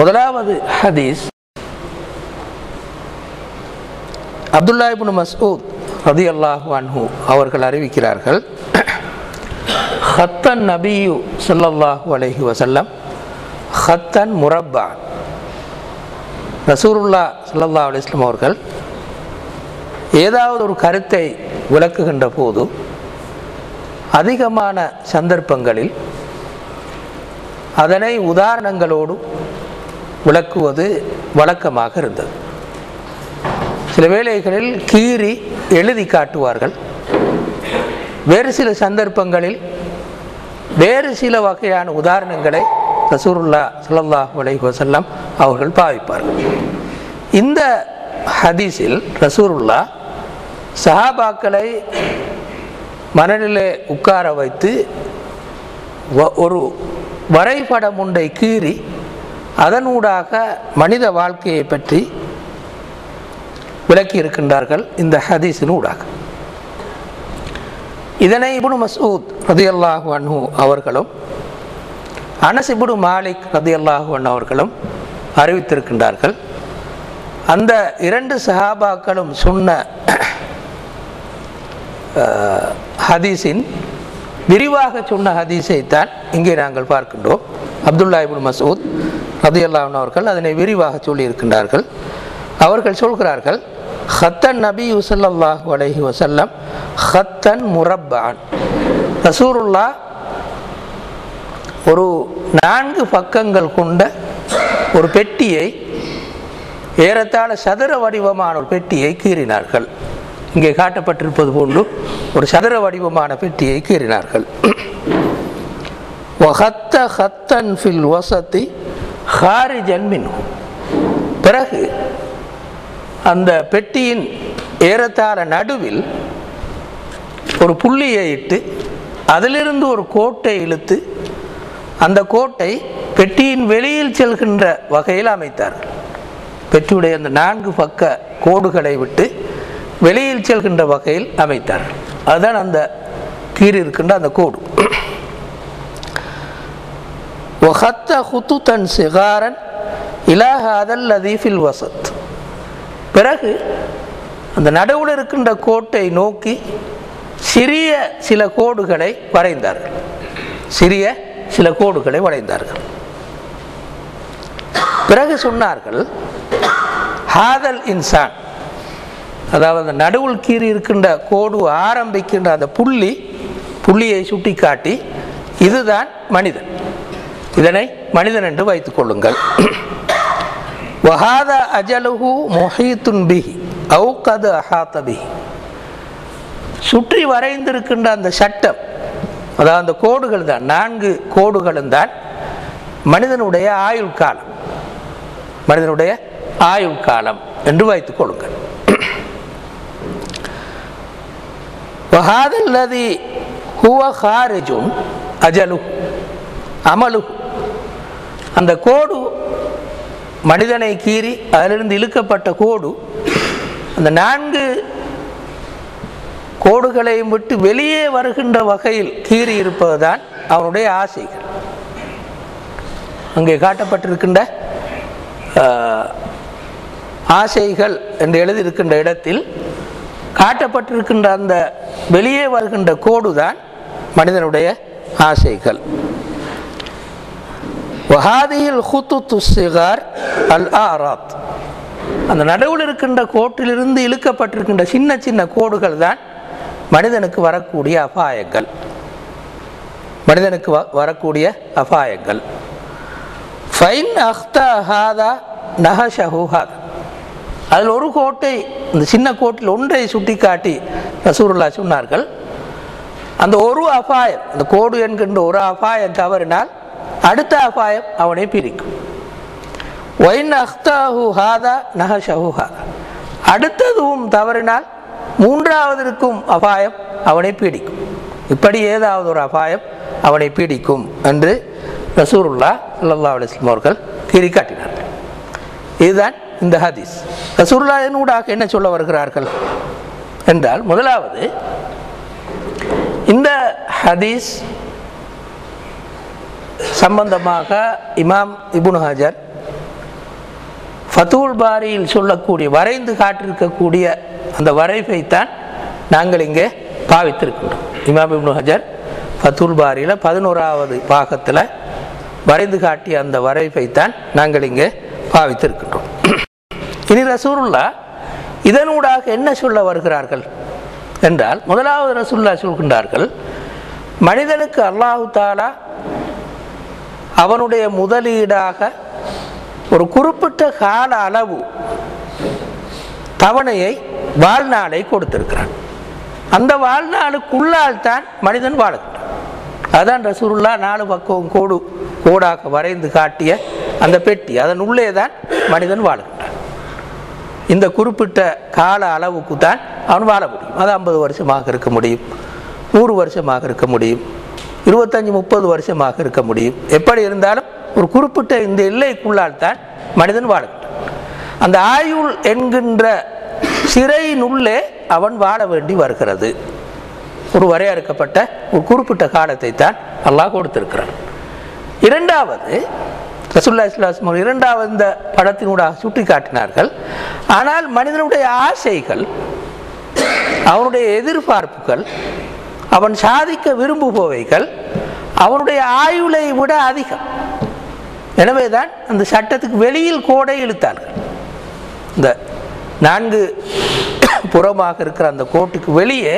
முதலாவது ஹதீஸ் அப்துல்லா மசூத் ரதி ரதியல்லாஹு அன்ஹு அவர்கள் அறிவிக்கிறார்கள் ஹத்தன் நபியு ஸல்லல்லாஹு அலஹி வசல்லம் ஹத்தன் முரப்பா. ரசூருல்லா ஸல்லல்லாஹு அலைஹி அவர்கள் ஏதாவது ஒரு கருத்தை விளக்குகின்ற போது அதிகமான சந்தர்ப்பங்களில் அதனை உதாரணங்களோடு விளக்குவது வழக்கமாக இருந்தது. சில வேளைகளில் கீறி எழுதி காட்டுவார்கள். வேறு சில சந்தர்ப்பங்களில் வேறு சில வகையான உதாரணங்களை ரசூருல்லா ஸல்லல்லாஹு அலைஹி வசல்லாம் அவர்கள் பாவிப்பார்கள். இந்த ஹதீஸில் ரசூருல்லா சஹாபாக்களை மனநிலை உட்கார வைத்து வ- ஒரு வரைபடம் ஒன்றை கீறி அதனூடாக மனித வாழ்க்கையை பற்றி விளக்கி இருக்கின்றார்கள் இந்த ஹதீஸின் ஊடாக இதனை இப்னு மசூத் ரதியல்லாஹு அன்ஹு அவர்களும் அனஸ் இபுனு மாலிக் ரதியல்லாஹு அன் அவர்களும் அறிவித்திருக்கின்றார்கள். அந்த இரண்டு சஹாபாக்களும் சொன்ன ஹதீஸின் விரிவாக சொன்ன ஹதீஸை தான் இங்கே நாங்கள் பார்க்கின்றோம். அப்துல்லா இபுல் மசூத் ரதியல்லாஹு அவர்கள் அதனை விரிவாக சொல்லியிருக்கின்றார்கள். அவர்கள் சொல்கிறார்கள் ஹத்தன் நபி ஸல்லல்லாஹு அலஹி வசல்லம் ஹத்தன் முரப்பான். ரசூருல்லா ஒரு நான்கு பக்கங்கள் கொண்ட ஒரு பெட்டியை ஏறத்தாழ சதுர வடிவமான ஒரு பெட்டியை கீறினார்கள். இங்கே காட்டப்பட்டிருப்பது போன்று ஒரு சதுர வடிவமான பெட்டியை கீறினார்கள். வஹத்த ஹத்தன் ஃபில் வசதி ஹாரிஜன் மின்ஹும் பிறகு அந்த பெட்டியின் ஏறத்தாழ நடுவில் ஒரு புள்ளியை இட்டு அதிலிருந்து ஒரு கோட்டை இழுத்து அந்த கோட்டை பெட்டியின் வெளியில் செல்கின்ற வகையில் அமைத்தார் பெட்டியுடைய அந்த நான்கு பக்க கோடுகளை விட்டு வெளியில் செல்கின்ற வகையில் அமைத்தார். அதுதான் அந்த கீறி இருக்கின்ற அந்த கோடு. ஒஹத்த ஹுத்து தன் சிகாரன் இலாகாதல் லதீஃபில் வசத். பிறகு அந்த நடுவில் இருக்கின்ற கோட்டை நோக்கி சிறிய சில கோடுகளை வரைந்தார்கள். சிறிய சில கோடுகளை வரைந்தார்கள். பிறகு சொன்னார்கள் ஹாதல் இன்சான் அதாவது நடுவுள் நடுவில் கீறி இருக்கின்ற கோடு ஆரம்பிக்கின்ற அந்த புள்ளி புள்ளியை சுட்டிக்காட்டி இதுதான் மனிதன். இதனை மனிதன் என்று வைத்துக் கொள்ளுங்கள். வஹாத அஜலுஹு மொஹீத்துன் பிஹி அவுகது அஹாத்த பிஹி. சுற்றி வரைந்திருக்கின்ற அந்த சட்டம் அதாவது அந்த கோடுகள் தான் நான்கு கோடுகளும் தான் மனிதனுடைய ஆயுள் காலம். மனிதனுடைய ஆயுள் காலம் என்று வைத்துக் கொள்ளுங்கள். وهذا الذي هو خارج அஜலு அமலு அந்த கோடு மனிதனை கீறி அதிலிருந்து இழுக்கப்பட்ட கோடு அந்த நான்கு கோடுகளையும் விட்டு வெளியே வருகின்ற வகையில் கீறி இருப்பதுதான் அவனுடைய ஆசைகள். அங்கே காட்டப்பட்டிருக்கின்ற ஆசைகள் என்று எழுதியிருக்கின்ற இடத்தில் காட்டப்பட்டிருக்கின்ற அந்த வெளியே வருகின்ற கோடுதான் மனிதனுடைய ஆசைகள். வஹாதியில் ஹுத்து சிகார் அல் ஆராத். அந்த நடுவில் இருக்கின்ற கோட்டிலிருந்து இழுக்கப்பட்டிருக்கின்ற சின்ன சின்ன கோடுகள் தான் மனிதனுக்கு வரக்கூடிய அபாயங்கள். மனிதனுக்கு வ- வரக்கூடிய அபாயங்கள். ஃபைன் அஹ்தா ஹாதா நஹஷஹு ஹாதா. அதில் ஒரு கோட்டை இந்த சின்ன கோட்டில் ஒன்றை சுட்டிக்காட்டி ரசூருல்லா சொன்னார்கள். அந்த ஒரு அபாயம் அந்த கோடு என்கின்ற ஒரு அபாயம் தவறினால் அடுத்த அபாயம் அவனை பிரிக்கும். ஒயின் அஹ்தாஹு ஹாதா நஹஷஹு ஹாதா. அடுத்ததும் தவறினால் மூன்றாவதற்கும் அபாயம் அவனை பீடிக்கும். இப்படி ஏதாவது ஒரு அபாயம் அவனை பீடிக்கும் என்று ரசூருல்லா அல்லா அலைஹி அவர்கள் கீறி காட்டினார்கள் இதுதான் இந்த ஹதீஸ். ரசூல்லாவினூடாக என்ன சொல்ல வருகிறார்கள்? என்றால் முதலாவது இந்த ஹதீஸ் சம்பந்தமாக இமாம் இபுன் ஹஜர் ஃபதூல் பாரியில் சொல்லக்கூடிய வரைந்து காட்டிருக்கக்கூடிய அந்த வரைவைத்தான் நாங்கள் இங்கே பாவித்திருக்கின்றோம். இமாம் இப்னு ஹஜர் ஃபதூல் பாரியில் பதினோராவது பாகத்தில் வரைந்து காட்டிய அந்த வரைவைத்தான் நாங்கள் இங்கே பாவித்திருக்கின்றோம். இனி ரசூருல்லா இதனூடாக என்ன சொல்ல வருகிறார்கள் என்றால் முதலாவது ரசூல்லா சொல்கின்றார்கள் மனிதனுக்கு அல்லாஹு தாலா அவனுடைய முதலீடாக ஒரு குறிப்பிட்ட கால அளவு தவணையை வாழ்நாளை கொடுத்திருக்கிறான். அந்த வாழ்நாளுக்குள்ளால் தான் மனிதன் வாழுகின்றான் அதான் ரசூருல்லா நாலு பக்கம் கோடு கோடாக வரைந்து காட்டிய அந்த பெட்டி. அதன் உள்ளே தான் மனிதன் வாழுகின்றான் இந்த குறிப்பிட்ட கால அளவுக்கு தான் அவன் வாழ முடியும். அது ஐம்பது வருஷமாக இருக்க முடியும். நூறு வருஷமாக இருக்க முடியும். இருபத்தஞ்சி முப்பது வருஷமாக இருக்க முடியும். எப்படி இருந்தாலும் ஒரு குறிப்பிட்ட இந்த எல்லைக்குள்ளால் தான் மனிதன் வாழுகின்றான் அந்த ஆயுள் என்கின்ற சிறையினுள்ளே அவன் வாழ வேண்டி வருகிறது. ஒரு வரையறுக்கப்பட்ட ஒரு குறிப்பிட்ட காலத்தை தான் அல்லாஹ் கொடுத்திருக்கிறான். இரண்டாவது ரசுல்லா இஸ்லாஸ்மர் இரண்டாவது இந்த படத்தினூடாக சுட்டி காட்டினார்கள் ஆனால் மனிதனுடைய ஆசைகள் அவனுடைய எதிர்பார்ப்புகள் அவன் சாதிக்க விரும்புபவைகள் அவனுடைய ஆயுளை விட அதிகம். எனவே தான் அந்த சட்டத்துக்கு வெளியில் கோடை இழுத்தார்கள். இந்த நான்கு புறமாக இருக்கிற அந்த கோட்டுக்கு வெளியே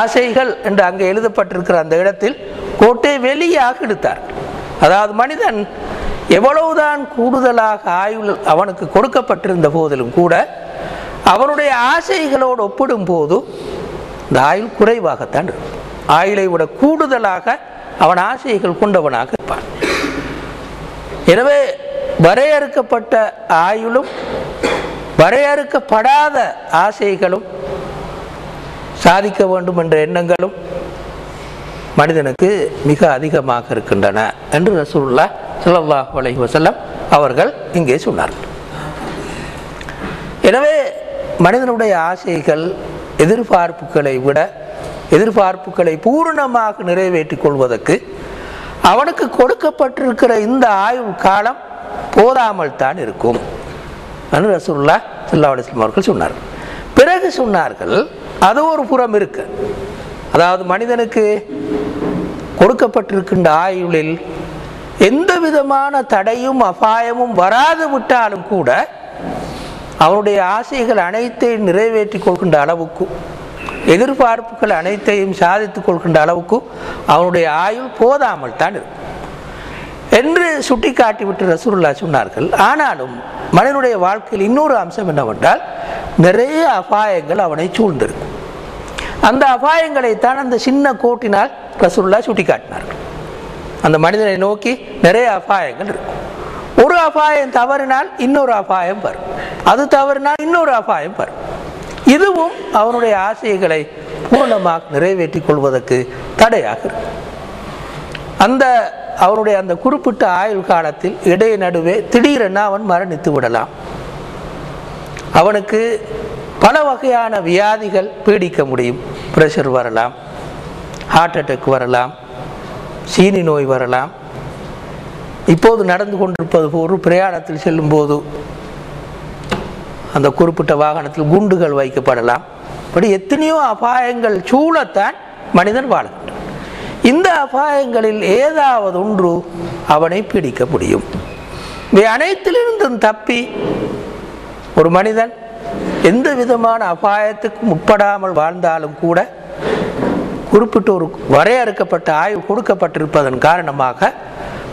ஆசைகள் என்று அங்கே எழுதப்பட்டிருக்கிற அந்த இடத்தில் கோட்டை வெளியாக இழுத்தார்கள். அதாவது மனிதன் எவ்வளவுதான் கூடுதலாக ஆயுள் அவனுக்கு கொடுக்கப்பட்டிருந்த போதிலும் கூட அவனுடைய ஆசைகளோடு ஒப்பிடும் போது இந்த ஆயுள் குறைவாகத்தான் இருக்கும். ஆயுளை விட கூடுதலாக அவன் ஆசைகள் கொண்டவனாக இருப்பான். எனவே வரையறுக்கப்பட்ட ஆயுளும் வரையறுக்கப்படாத ஆசைகளும் சாதிக்க வேண்டும் என்ற எண்ணங்களும் மனிதனுக்கு மிக அதிகமாக இருக்கின்றன என்று ரசூல்லா சல்லாஹ் அலஹி வசல்லம் அவர்கள் இங்கே சொன்னார்கள். எனவே மனிதனுடைய ஆசைகள் எதிர்பார்ப்புகளை விட எதிர்பார்ப்புகளை பூரணமாக நிறைவேற்றிக் கொள்வதற்கு அவனுக்கு கொடுக்கப்பட்டிருக்கிற இந்த ஆய்வு காலம் போதாமல் தான் இருக்கும். என்று ரசூல்லா சல்லா அலிஸ்லாம் அவர்கள் சொன்னார்கள். பிறகு சொன்னார்கள் அது ஒரு புறம் இருக்கு. அதாவது மனிதனுக்கு கொடுக்கப்பட்டிருக்கின்ற ஆயுளில் எந்த விதமான தடையும் அபாயமும் வராது விட்டாலும் கூட அவனுடைய ஆசைகள் அனைத்தையும் நிறைவேற்றிக் கொள்கின்ற அளவுக்கு எதிர்பார்ப்புகள் அனைத்தையும் சாதித்துக் கொள்கின்ற அளவுக்கு அவனுடைய ஆயுள் போதாமல் தான் இருக்கும். என்று சுட்டிக்காட்டிவிட்டு ரசூல்லா சொன்னார்கள். ஆனாலும் மனிதனுடைய வாழ்க்கையில் இன்னொரு அம்சம் என்னவென்றால் நிறைய அபாயங்கள் அவனை சூழ்ந்திருக்கும். அந்த அபாயங்களைத்தான் அந்த சின்ன கோட்டினால் ரசூலுல்லா சுட்டிக்காட்டினார்கள். அந்த மனிதனை நோக்கி நிறைய அபாயங்கள் இருக்கும். ஒரு அபாயம் தவறினால் இன்னொரு அபாயம் வரும். அது தவறினால் இன்னொரு அபாயம் வரும். இதுவும் அவனுடைய ஆசைகளை பூர்ணமாக நிறைவேற்றிக் கொள்வதற்கு தடையாக அந்த அவனுடைய அந்த குறிப்பிட்ட ஆயுள் காலத்தில் இடை நடுவே திடீரென அவன் மரணித்து விடலாம். அவனுக்கு பல வகையான வியாதிகள் பீடிக்க முடியும். பிரஷர் வரலாம். ஹார்ட் அட்டாக் வரலாம். சீனி நோய் வரலாம். இப்போது நடந்து கொண்டிருப்பது போன்று பிரயாணத்தில் செல்லும்போது அந்த குறிப்பிட்ட வாகனத்தில் குண்டுகள் வைக்கப்படலாம். இப்படி எத்தனையோ அபாயங்கள் சூழத்தான் மனிதன் வாழுகின்றான் இந்த அபாயங்களில் ஏதாவது ஒன்று அவனை பிடிக்க முடியும். இவை அனைத்திலிருந்தும் தப்பி ஒரு மனிதன் எந்த விதமான அபாயத்துக்கும் உட்படாமல் வாழ்ந்தாலும் கூட குறிப்பிட்ட ஒரு வரையறுக்கப்பட்ட ஆய்வு கொடுக்கப்பட்டிருப்பதன் காரணமாக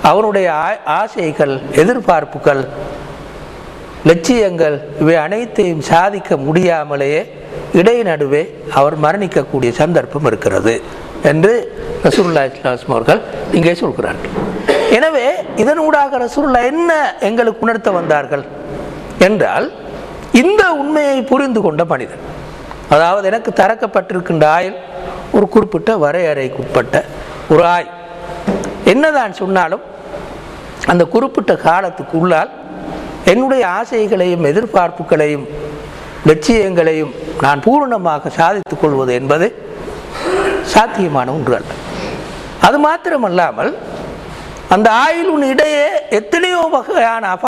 அவனுடைய ஆ- ஆசைகள் எதிர்பார்ப்புகள் லட்சியங்கள் இவை அனைத்தையும் சாதிக்க முடியாமலேயே இடைநடுவே அவர் மரணிக்கக்கூடிய சந்தர்ப்பம் இருக்கிறது என்று ரசூல்லா இஸ்லாம் அவர்கள் இங்கே சொல்கிறார்கள் எனவே இதனூடாக ரசூல்லா என்ன எங்களுக்கு உணர்த்த வந்தார்கள் என்றால் இந்த உண்மையை புரிந்து கொண்ட மனிதன் அதாவது எனக்கு தரக்கப்பட்டிருக்கின்ற ஆயுள் ஒரு குறிப்பிட்ட வரையறைக்குட்பட்ட ஒரு ஆய். என்னதான் சொன்னாலும் அந்த குறிப்பிட்ட காலத்துக்குள்ளால் என்னுடைய ஆசைகளையும் எதிர்பார்ப்புகளையும் லட்சியங்களையும் நான் பூரணமாக சாதித்துக் கொள்வது என்பது சாத்தியமான ஒன்று அல்ல. அது மாத்திரமல்லாமல் அந்த ஆயுளின் இடையே எத்தனையோ வகையான அப